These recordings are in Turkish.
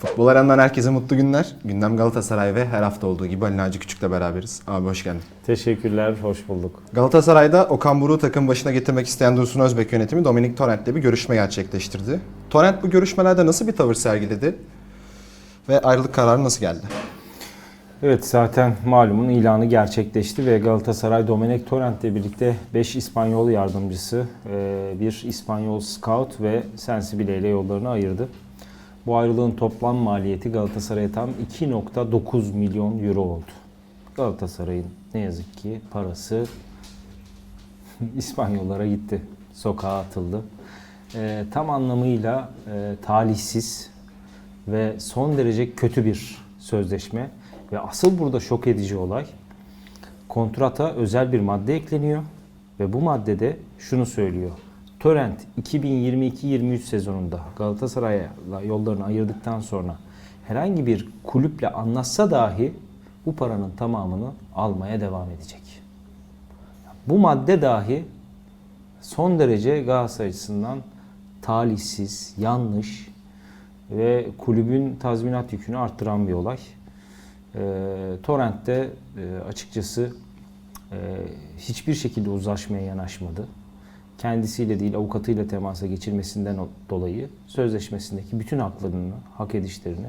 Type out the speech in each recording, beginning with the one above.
Futbol arandan herkese mutlu günler. Gündem Galatasaray ve her hafta olduğu gibi Ali Naci Küçük'le beraberiz. Abi hoş geldin. Teşekkürler, hoş bulduk. Galatasaray'da Okan Buruk'u takım başına getirmek isteyen Dursun Özbek yönetimi Dominik Torrent'le bir görüşme gerçekleştirdi. Torrent bu görüşmelerde nasıl bir tavır sergiledi ve ayrılık kararı nasıl geldi? Evet zaten malumun ilanı gerçekleşti ve Galatasaray Domenech Torrent ile birlikte 5 İspanyol yardımcısı, e, bir İspanyol scout ve Sensibile ile yollarını ayırdı. Bu ayrılığın toplam maliyeti Galatasaray'a tam 2.9 milyon euro oldu. Galatasaray'ın ne yazık ki parası İspanyollara gitti. Sokağa atıldı. E, tam anlamıyla e, talihsiz ve son derece kötü bir sözleşme. Ve asıl burada şok edici olay kontrata özel bir madde ekleniyor ve bu maddede şunu söylüyor. Torrent 2022-23 sezonunda Galatasaray'la yollarını ayırdıktan sonra herhangi bir kulüple anlaşsa dahi bu paranın tamamını almaya devam edecek. Bu madde dahi son derece Galatasaray açısından talihsiz, yanlış ve kulübün tazminat yükünü arttıran bir olay. E, Torrent'te e, açıkçası e, hiçbir şekilde uzlaşmaya yanaşmadı. Kendisiyle değil avukatıyla temasa geçirmesinden dolayı sözleşmesindeki bütün haklarını, hak edişlerini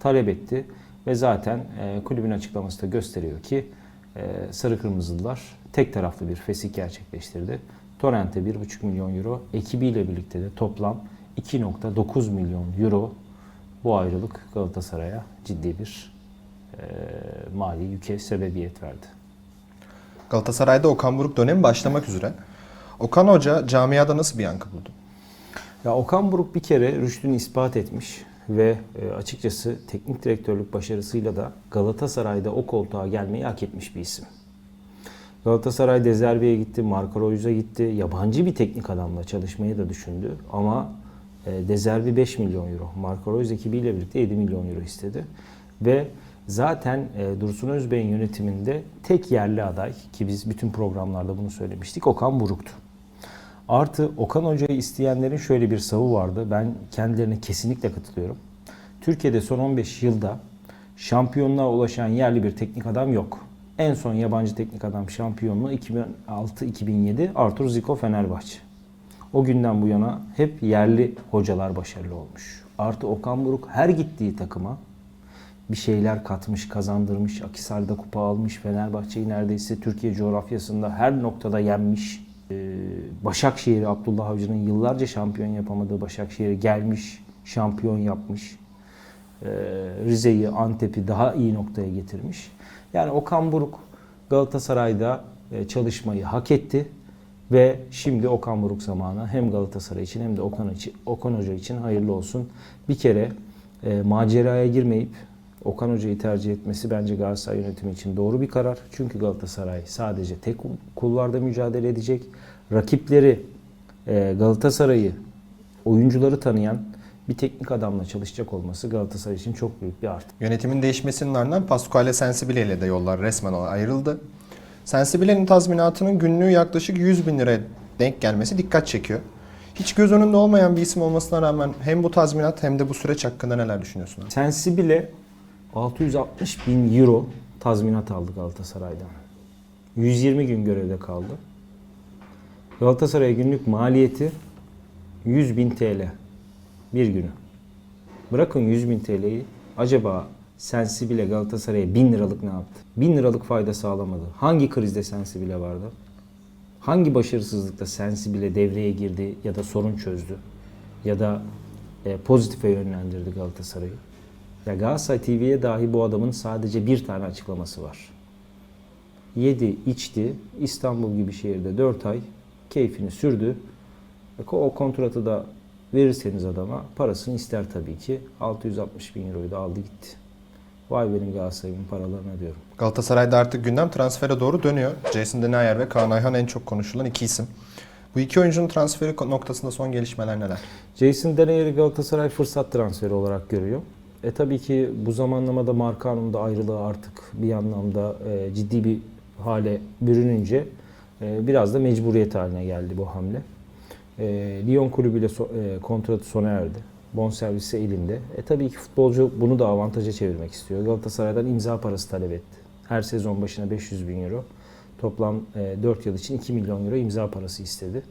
talep etti. Ve zaten e, kulübün açıklaması da gösteriyor ki e, Sarı Kırmızılılar tek taraflı bir fesih gerçekleştirdi. Torrent'e 1,5 milyon euro, ekibiyle birlikte de toplam 2.9 milyon euro bu ayrılık Galatasaray'a ciddi bir e, mali yüke sebebiyet verdi. Galatasaray'da Okan Buruk dönemi başlamak üzere. Okan Hoca camiada nasıl bir yankı buldu? Ya Okan Buruk bir kere rüştünü ispat etmiş ve e, açıkçası teknik direktörlük başarısıyla da Galatasaray'da o koltuğa gelmeyi hak etmiş bir isim. Galatasaray Dezerbi'ye gitti, Marco Reus'a gitti. Yabancı bir teknik adamla çalışmayı da düşündü ama e, Dezerbi 5 milyon euro, Marco Reus ekibiyle birlikte 7 milyon euro istedi. Ve zaten e, Dursun Özbey'in yönetiminde tek yerli aday ki biz bütün programlarda bunu söylemiştik Okan Buruk'tu. Artı Okan Hoca'yı isteyenlerin şöyle bir savı vardı. Ben kendilerine kesinlikle katılıyorum. Türkiye'de son 15 yılda şampiyonluğa ulaşan yerli bir teknik adam yok. En son yabancı teknik adam şampiyonluğu 2006-2007 Artur Zico Fenerbahçe. O günden bu yana hep yerli hocalar başarılı olmuş. Artı Okan Buruk her gittiği takıma bir şeyler katmış, kazandırmış. Akisar'da kupa almış. Fenerbahçe'yi neredeyse Türkiye coğrafyasında her noktada yenmiş. Ee, Başakşehir'i Abdullah Avcı'nın yıllarca şampiyon yapamadığı Başakşehir'e gelmiş, şampiyon yapmış. Ee, Rize'yi, Antep'i daha iyi noktaya getirmiş. Yani Okan Buruk Galatasaray'da e, çalışmayı hak etti ve şimdi Okan Buruk zamanı hem Galatasaray için hem de Okan, için, Okan Hoca için hayırlı olsun. Bir kere e, maceraya girmeyip Okan Hoca'yı tercih etmesi bence Galatasaray yönetimi için doğru bir karar. Çünkü Galatasaray sadece tek kulvarda mücadele edecek. Rakipleri e, Galatasaray'ı, oyuncuları tanıyan bir teknik adamla çalışacak olması Galatasaray için çok büyük bir artı. Yönetimin değişmesinin ardından Pasquale Sensibile ile de yollar resmen ayrıldı. Sensibile'nin tazminatının günlüğü yaklaşık 100 bin liraya denk gelmesi dikkat çekiyor. Hiç göz önünde olmayan bir isim olmasına rağmen hem bu tazminat hem de bu süreç hakkında neler düşünüyorsun? Sensibile 660 bin euro tazminat aldı Galatasaray'dan. 120 gün görevde kaldı. Galatasaray günlük maliyeti 100 bin TL bir günü. Bırakın 100 bin TL'yi acaba Sensibile Galatasaray'a 1000 liralık ne yaptı? 1000 liralık fayda sağlamadı. Hangi krizde Sensibile vardı? Hangi başarısızlıkta Sensibile devreye girdi ya da sorun çözdü? Ya da e, pozitife yönlendirdi Galatasaray'ı? Ya Galatasaray TV'ye dahi bu adamın sadece bir tane açıklaması var. Yedi, içti, İstanbul gibi şehirde 4 ay keyfini sürdü. O kontratı da verirseniz adama parasını ister tabii ki. 660 bin euroyu da aldı gitti. Vay benim Galatasaray'ın paralarına diyorum. Galatasaray'da artık gündem transfere doğru dönüyor. Jason Denayer ve Kaan Ayhan en çok konuşulan iki isim. Bu iki oyuncunun transferi noktasında son gelişmeler neler? Jason Deneyer'i Galatasaray fırsat transferi olarak görüyor. E tabii ki bu zamanlamada Markan'ın da ayrılığı artık bir anlamda e, ciddi bir hale bürününce e, biraz da mecburiyet haline geldi bu hamle. E, Lyon kulübüyle so- e, kontratı sona erdi. Bonservisi elinde. E tabii ki futbolcu bunu da avantaja çevirmek istiyor. Galatasaray'dan imza parası talep etti. Her sezon başına 500 bin euro. Toplam e, 4 yıl için 2 milyon euro imza parası istedi.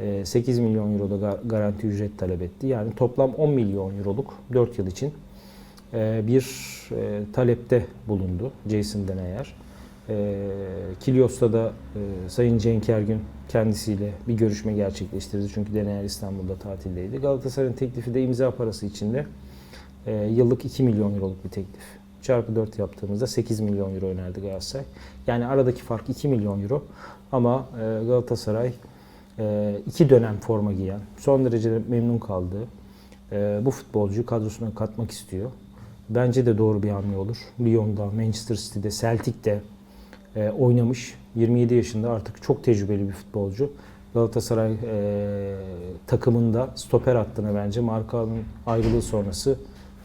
E, 8 milyon euro da gar- garanti ücret talep etti. Yani toplam 10 milyon euroluk 4 yıl için e, bir e, talepte bulundu Jason Denayer. E, Kilios'ta da e, Sayın Cenk Ergün kendisiyle bir görüşme gerçekleştirdi. Çünkü Denayer İstanbul'da tatildeydi. Galatasaray'ın teklifi de imza parası içinde e, yıllık 2 milyon euroluk bir teklif. Çarpı 4 yaptığımızda 8 milyon euro önerdi Galatasaray. Yani aradaki fark 2 milyon euro. Ama e, Galatasaray iki dönem forma giyen, son derece memnun kaldığı bu futbolcuyu kadrosuna katmak istiyor. Bence de doğru bir hamle olur. Lyon'da, Manchester City'de, Celtic'te e, oynamış. 27 yaşında artık çok tecrübeli bir futbolcu. Galatasaray e, takımında stoper hattına bence Markanın ayrılığı sonrası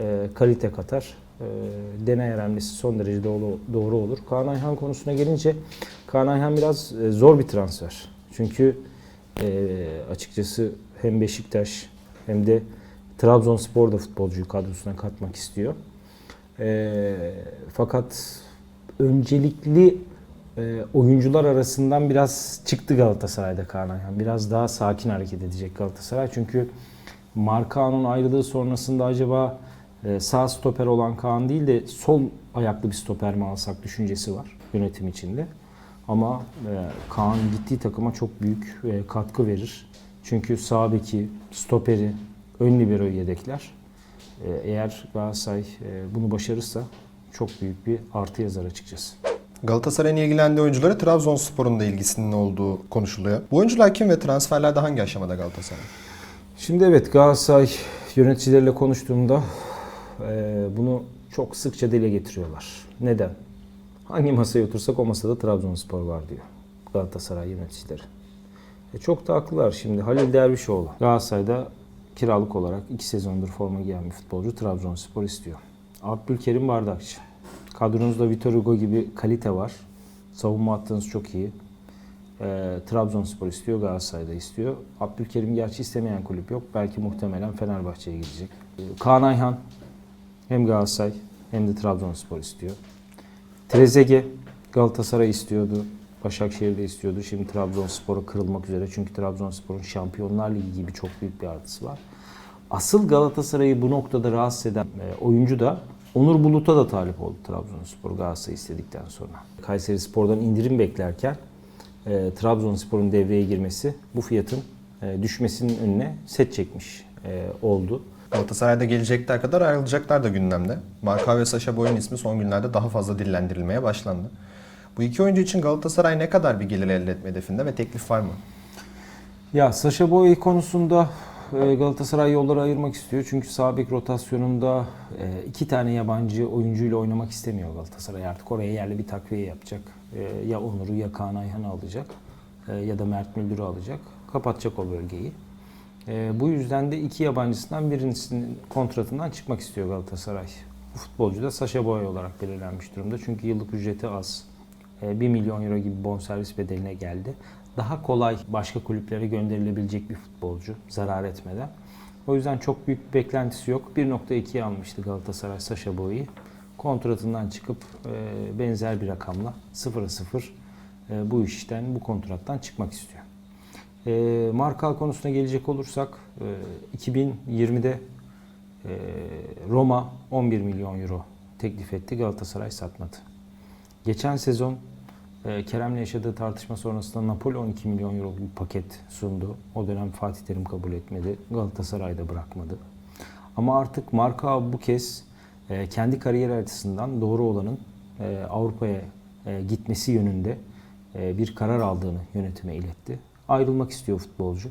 e, kalite katar. E, Denayer hamlesi son derece doğru, doğru olur. Kaan Ayhan konusuna gelince Kaan Ayhan biraz e, zor bir transfer. Çünkü e, açıkçası hem Beşiktaş hem de Trabzonspor da futbolcuyu kadrosuna katmak istiyor. E, fakat öncelikli e, oyuncular arasından biraz çıktı Galatasaray'da Kaan Ayhan. Biraz daha sakin hareket edecek Galatasaray. Çünkü Markao'nun ayrılığı sonrasında acaba e, sağ stoper olan Kaan değil de sol ayaklı bir stoper mi alsak düşüncesi var yönetim içinde. Ama e, Kaan gittiği takıma çok büyük e, katkı verir. Çünkü sağ beki, stoperi, ön libero'yu yedekler. E, eğer Galatasaray e, bunu başarırsa çok büyük bir artı yazar açıkçası. Galatasaray'ın ilgilendiği oyunculara Trabzonspor'un da ilgisinin olduğu konuşuluyor. Bu oyuncular kim ve transferlerde hangi aşamada Galatasaray? Şimdi evet Galatasaray yöneticileriyle konuştuğumda e, bunu çok sıkça dile getiriyorlar. Neden? Hangi masaya otursak o masada Trabzonspor var diyor Galatasaray yöneticileri. E çok da haklılar şimdi. Halil Dervişoğlu Galatasaray'da kiralık olarak iki sezondur forma giyen bir futbolcu Trabzonspor istiyor. Abdülkerim Bardakçı. Kadronuzda Vitor Hugo gibi kalite var. Savunma hattınız çok iyi. E, Trabzonspor istiyor, Galatasaray'da istiyor. Abdülkerim gerçi istemeyen kulüp yok. Belki muhtemelen Fenerbahçe'ye gidecek. E, Kaan Ayhan hem Galatasaray hem de Trabzonspor istiyor. Trezeguet Galatasaray istiyordu. Başakşehir'de istiyordu. Şimdi Trabzonspor'a kırılmak üzere. Çünkü Trabzonspor'un Şampiyonlar Ligi gibi çok büyük bir artısı var. Asıl Galatasaray'ı bu noktada rahatsız eden e, oyuncu da Onur Bulut'a da talip oldu Trabzonspor Galatasaray istedikten sonra. Kayseri Spor'dan indirim beklerken e, Trabzonspor'un devreye girmesi bu fiyatın e, düşmesinin önüne set çekmiş e, oldu. Galatasaray'da gelecekler kadar ayrılacaklar da gündemde. Marka ve Saşa Boy'un ismi son günlerde daha fazla dillendirilmeye başlandı. Bu iki oyuncu için Galatasaray ne kadar bir gelir elde etme hedefinde ve teklif var mı? Ya Saşa Boy konusunda e, Galatasaray yolları ayırmak istiyor. Çünkü sağ bek rotasyonunda e, iki tane yabancı oyuncuyla oynamak istemiyor Galatasaray. Artık oraya yerli bir takviye yapacak. E, Ya Onur'u ya Kaan Ayhan'ı alacak ya da Mert Müldür'ü alacak. Kapatacak o bölgeyi. Bu yüzden de iki yabancısından birisinin kontratından çıkmak istiyor Galatasaray. Bu futbolcu da Saşa Boy olarak belirlenmiş durumda. Çünkü yıllık ücreti az. E, 1 milyon euro gibi bonservis bedeline geldi. Daha kolay başka kulüplere gönderilebilecek bir futbolcu zarar etmeden. O yüzden çok büyük bir beklentisi yok. 1.2'ye almıştı Galatasaray Saşa Boy'u. Kontratından çıkıp e, benzer bir rakamla 0'a 0 e, bu işten, bu kontrattan çıkmak istiyor. E, Markal konusuna gelecek olursak e, 2020'de e, Roma 11 milyon euro teklif etti. Galatasaray satmadı. Geçen sezon e, Kerem'le yaşadığı tartışma sonrasında Napoli 12 milyon euro bir paket sundu. O dönem Fatih Terim kabul etmedi. Galatasaray da bırakmadı. Ama artık Marka bu kez e, kendi kariyer açısından doğru olanın e, Avrupa'ya gitmesi yönünde bir karar aldığını yönetime iletti. Ayrılmak istiyor futbolcu.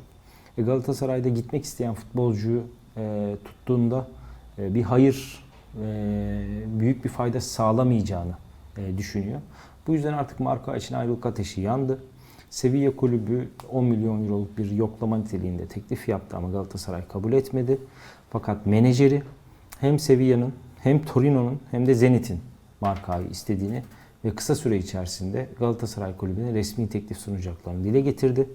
Galatasaray'da gitmek isteyen futbolcuyu tuttuğunda bir hayır, büyük bir fayda sağlamayacağını düşünüyor. Bu yüzden artık marka için ayrılık ateşi yandı. Sevilla kulübü 10 milyon euroluk bir yoklama niteliğinde teklif yaptı ama Galatasaray kabul etmedi. Fakat menajeri hem Sevilla'nın hem Torino'nun hem de Zenit'in markayı istediğini ve kısa süre içerisinde Galatasaray kulübüne resmi teklif sunacaklarını dile getirdi.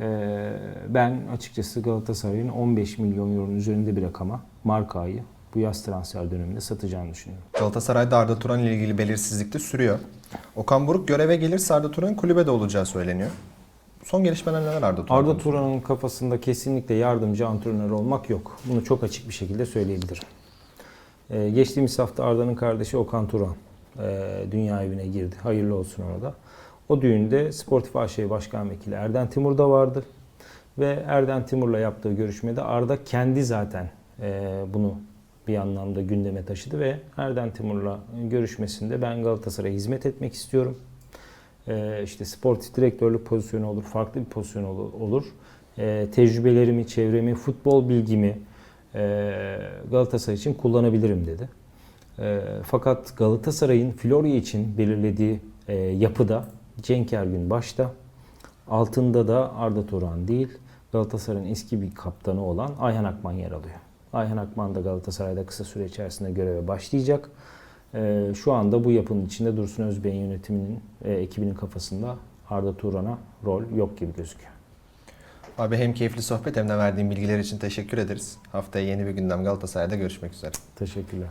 Ee, ben açıkçası Galatasaray'ın 15 milyon euronun üzerinde bir rakama Marka'yı bu yaz transfer döneminde satacağını düşünüyorum. Galatasaray'da Arda Turan ile ilgili belirsizlik de sürüyor. Okan Buruk göreve gelirse Arda Turan'ın kulübede olacağı söyleniyor. Son gelişmeler neler Arda Turan? Arda? Turan'ın kafasında kesinlikle yardımcı antrenör olmak yok. Bunu çok açık bir şekilde söyleyebilirim. Ee, geçtiğimiz hafta Arda'nın kardeşi Okan Turan e, dünya evine girdi. Hayırlı olsun ona da. O düğünde Sportif AŞ Başkan Vekili Erden Timur da vardı. Ve Erden Timur'la yaptığı görüşmede Arda kendi zaten e, bunu bir anlamda gündeme taşıdı ve Erden Timur'la görüşmesinde ben Galatasaray'a hizmet etmek istiyorum. Ee, işte sportif direktörlük pozisyonu olur, farklı bir pozisyon olur. Ee, tecrübelerimi, çevremi, futbol bilgimi e, Galatasaray için kullanabilirim dedi. Ee, fakat Galatasaray'ın Florya için belirlediği e, yapıda Cenk Ergün başta, altında da Arda Turan değil, Galatasaray'ın eski bir kaptanı olan Ayhan Akman yer alıyor. Ayhan Akman da Galatasaray'da kısa süre içerisinde göreve başlayacak. Ee, şu anda bu yapının içinde Dursun Özbey'in yönetiminin, e, ekibinin kafasında Arda Turan'a rol yok gibi gözüküyor. Abi hem keyifli sohbet hem de verdiğin bilgiler için teşekkür ederiz. Haftaya yeni bir gündem Galatasaray'da görüşmek üzere. Teşekkürler.